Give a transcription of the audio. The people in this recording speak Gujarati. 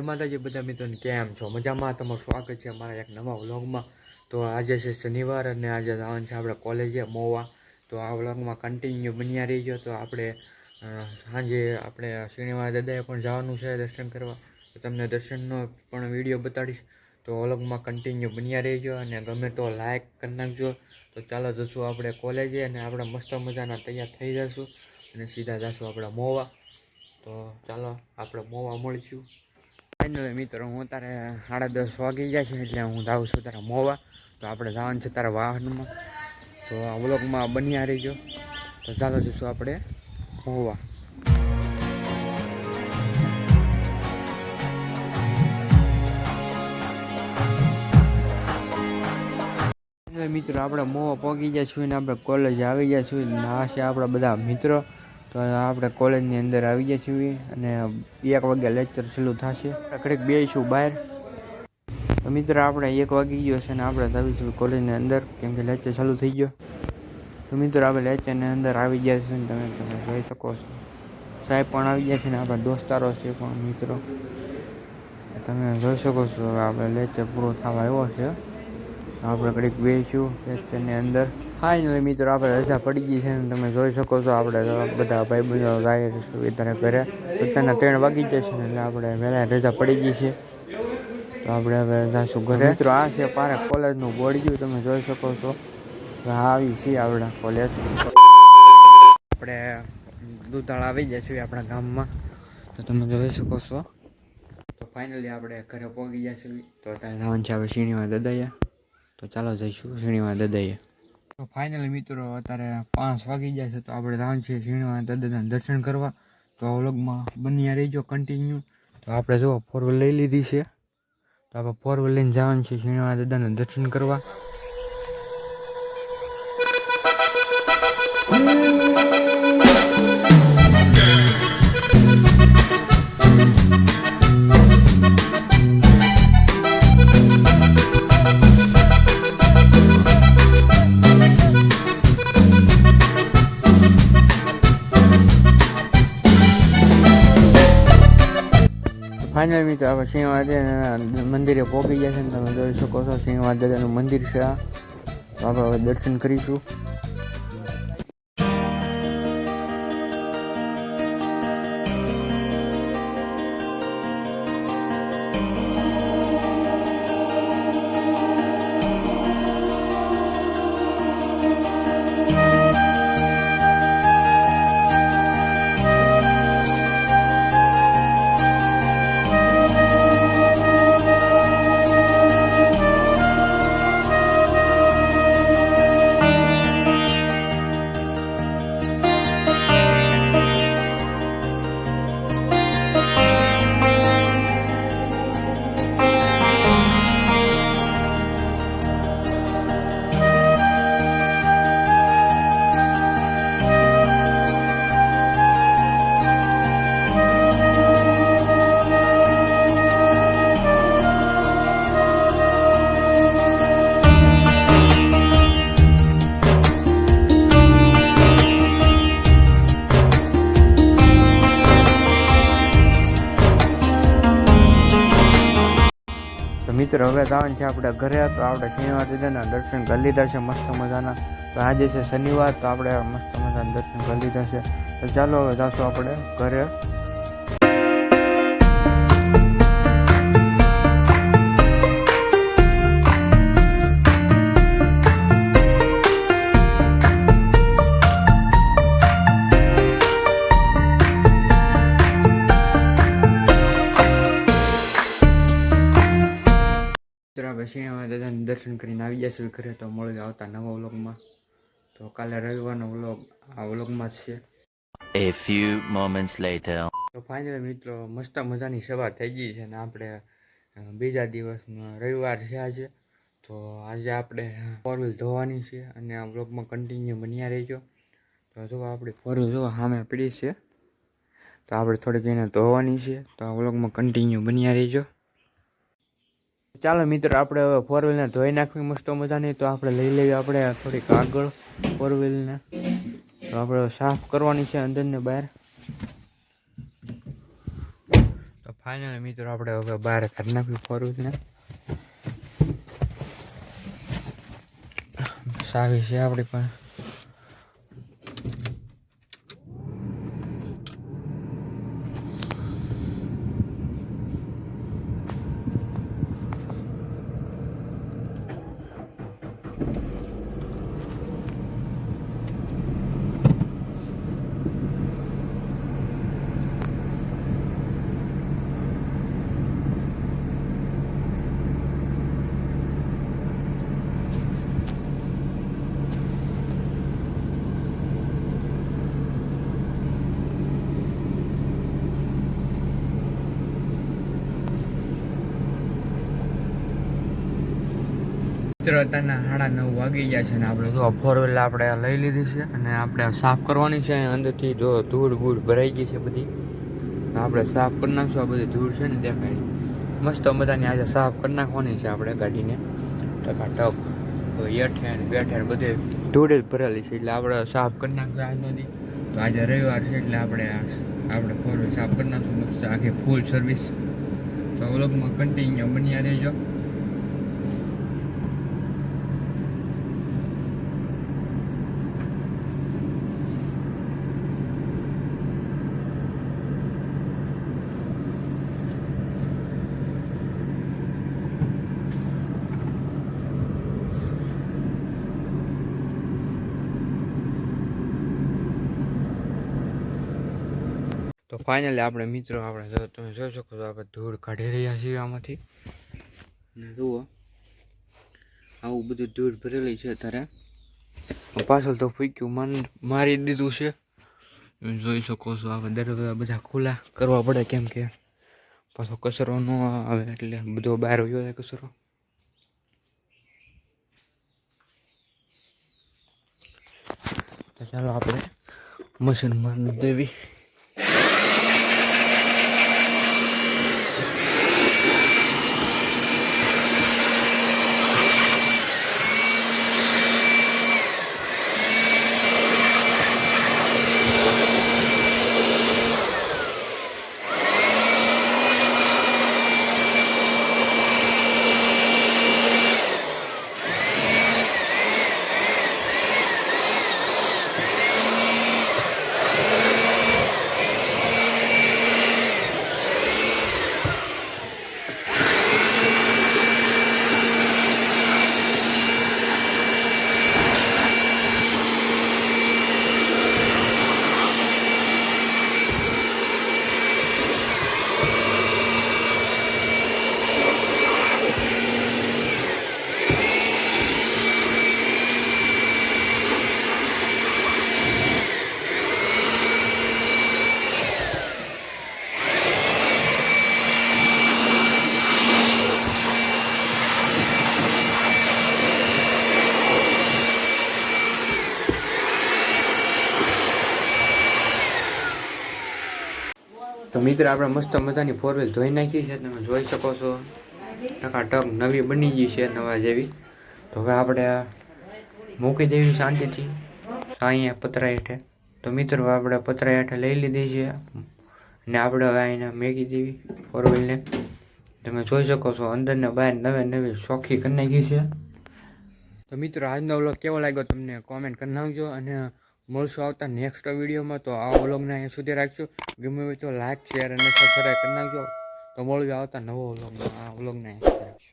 જય માતાજી, બધા મિત્રોને કેમ છો? મજામાં? તમારું સ્વાગત છે અમારા એક નવા વ્લોગમાં. તો આજે છે શનિવાર અને આજે જવાનું છે આપણે કોલેજે, મોવા. તો આ વ્લોગમાં કન્ટિન્યુ બન્યા રહીજો. તો આપણે સાંજે આપણે શનિવાર દાદાએ પણ જવાનું છે દર્શન કરવા. તો તમને દર્શનનો પણ વીડિયો બતાડીશ. તો વ્લોગમાં કન્ટિન્યુ બન્યા રહેજો અને ગમે તો લાઇક કરી નાખજો. તો ચાલો જશું આપણે કોલેજે અને આપણે મસ્ત મજાના તૈયાર થઈ જશું અને સીધા જશું આપણે મોવા. તો ચાલો આપણે મોવા મળીશું. ફાઇનલી મિત્રો, હું તારે સાડા દસ વાગી જાય છે એટલે હું જાઉં છું તારા મોવા. તો આપણે જવાનું છે તારા વાહનમાં. તો આ વ્લોગમાં બન્યા રહીજો. તો ચાલો જઈશું આપણે મોવા. મિત્રો, આપણે મોવા પહોંચી ગયા છું ને આપણે કોલેજ આવી ગયા છું ને આ આપણા બધા મિત્રો. તો આપણે કોલેજની અંદર આવી ગયા છીએ અને એક વાગ્યા લેક્ચર ચાલુ થશે. કડક બેસીશું બહાર. તો મિત્ર, આપણે એક વાગી ગયો છે ને આપણે આવીશું કોલેજની અંદર, કેમ કે લેક્ચર ચાલુ થઈ ગયો. તો મિત્રો, આપણે લેક્ચરની અંદર આવી ગયા છે ને તમે તમે જોઈ શકો છો. સાહેબ પણ આવી ગયા છે ને, આપણા દોસ્તારો છે પણ, મિત્રો. તમે જોઈ શકો છો આપણે લેક્ચર પૂરો થવા આવ્યો છે. આપણે કડીક બેસીશું લેક્ચરની અંદર. ફાઇનલી મિત્રો આપણે રજા પડી ગઈ છે ને તમે જોઈ શકો છો આપણે બધા ભાઈ બંધો જાય અત્યારે ઘરે. પોતાના ત્રણ વાગી જશે ને એટલે આપણે વહેલા રજા પડી ગઈ છે. તો આપણે હવે જાશું ઘરે. મિત્રો આ છે પારે કોલેજનું બોર્ડ તમે જોઈ શકો છો. આવી છીએ આપણા કોલેજ. આપણે દૂધાળ આવી જાય છે આપણા ગામમાં. તો તમે જોઈ શકો છો. તો ફાઇનલી આપણે ઘરે પહોંચી ગયા છીએ. તો અત્યારે જવાનું છે હવે શ્રીનિવાસ દદાયા તો ચાલો જઈશું શ્રીનિવાસ દદાઈએ તો ફાઇનલી મિત્રો, અત્યારે પાંચ વાગી જાય છે, તો આપણે જવાનું છે શીણીમાં દાદાના દર્શન કરવા. તો વ્લોગમાં બન્યા રહીજો કન્ટિન્યુ તો આપણે જો ફોર વ્હીલ લઈ લીધી છે. તો આપણે ફોર વ્હીલ લઈને જવાનું છે શીણીમાં દાદાના દર્શન કરવા. ફાઇનલ મિત્રો આપણે સિંહવા દાદાના મંદિરે પહોંચી ગયા છે ને તમે જોઈ શકો છો સિંહવા દાદાનું મંદિર છે તો આપણે દર્શન કરીશું. મિત્રો, હવે જવાનું છે આપણે ઘરે. તો આપણે શનિવાર દીધાના દર્શન કરી લીધા છે મસ્ત મજાના. તો આજે છે શનિવાર, તો આપણે મસ્ત મજાના દર્શન કરી લીધા છે. તો ચાલો હવે જશું આપણે ઘરે. મિત્રો આપણે સિનેમા દાદાના દર્શન કરીને આવી જશું ઘરે તો મળી આવતા નવા વ્લોગમાં. તો કાલે રવિવારનો વ્લોગ આ વ્લોગમાં જ છે. A few moments later. તો ફાઇનલ મિત્રો મસ્ત મજાની સભા થઈ ગઈ છે ને આપણે બીજા દિવસનો રવિવાર છે આજે. તો આજે આપણે ફોર વ્હીલ ધોવાની છે અને આ વ્લોગમાં કન્ટિન્યુ બન્યા રહેજો. તો જો આપણી ફોર વ્હીલ જો સામે પડી છે. તો આપણે થોડીક એને ધોવાની છે. તો આ વ્લોગમાં કન્ટિન્યુ બન્યા રહેજો. ચાલો મિત્રો, આપણે હવે ફોર વ્હીલને ધોઈ નાખવી મસ્ત મજાની. તો આપણે લઈ લેવી આપણે થોડીક આગળ ફોર વ્હીલને તો આપણે સાફ કરવાની છે અંદર ને બહાર. તો ફાઇનલ મિત્રો, આપણે હવે બહાર કાઢી નાખ્યું ફોર વ્હીલને સાવી છે આપણી પાસે. મિત્રો સાડા નવ વાગી ગયા છે ને આપણે જો ફોર વ્હીલ આપણે લઈ લીધી છે અને આપણે સાફ કરવાની છે. અંદરથી જો ધૂળ બૂળ ભરાઈ ગઈ છે બધી. આપણે સાફ કરી નાખશું. આ બધી ધૂળ છે ને દેખાય. મસ્ત મજાની આજે સાફ કરી નાખવાની છે આપણે ગાડીને. ટકા ટક હેઠે ને બેઠે ને બધે ધૂળ જ ભરેલી છે એટલે આપણે સાફ કરી નાખશું આજ નદી તો આજે રવિવાર છે એટલે આપણે આપણે ફોર વ્હીલ સાફ કરી નાખશું. મસ્ત આખી ફૂલ સર્વિસ તો વ્લોગમાં કન્ટિન્યુ બન્યા રહેજો. ફાઇનલી આપણે મિત્રો, આપણે તમે જોઈ શકો છો, આપણે ધૂળ કાઢી રહ્યા છીએ આમાંથી. અને જુઓ, આવું બધું ધૂળ ભરેલી છે અત્યારે. પાછળ તો ફૂક્યું, મન મારી દીધું છે. તમે જોઈ શકો છો, આપણે દરવાજા બધા ખુલ્લા કરવા પડે કેમ કે પાછો કચરો ન આવે એટલે બધો બહાર વયો જાય કચરો. ચાલો આપણે મશીનમાં દેવી મિત્ર, આપણે મસ્ત મજાની ફોરવેલ ધોઈ નાખી છે, તમે જોઈ શકો છો. ટકાટક નવી બની ગઈ છે, નવા જેવી. તો હવે આપણે મૂકી દેવી શાંતિથી. અહીંયા પતરા હેઠે. તો મિત્રો આપણે પતરા હેઠે લઈ લીધી છે. ને આપણે હવે અહીંયા મેકી દેવી ફોરવેલને તમે જોઈ શકો છો અંદર ને બહાર નવે નવી શોખી કરી નાખી છે. તો મિત્રો, આજનો વ્લોગ કેવો લાગ્યો, તમને કોમેન્ટ કરી નાખજો. અને મળશું આવતા નેક્સ્ટ વિડીયોમાં. તો આ વ્લોગને અહીંયા સુધી રાખજો. ગમે તો લાઈક શેર અને સબસ્ક્રાઈબ કરી નાખજો. તો મળ્યું આવતા નવો વ્લોગમાં. આ વ્લોગને અહીંયા રાખજો.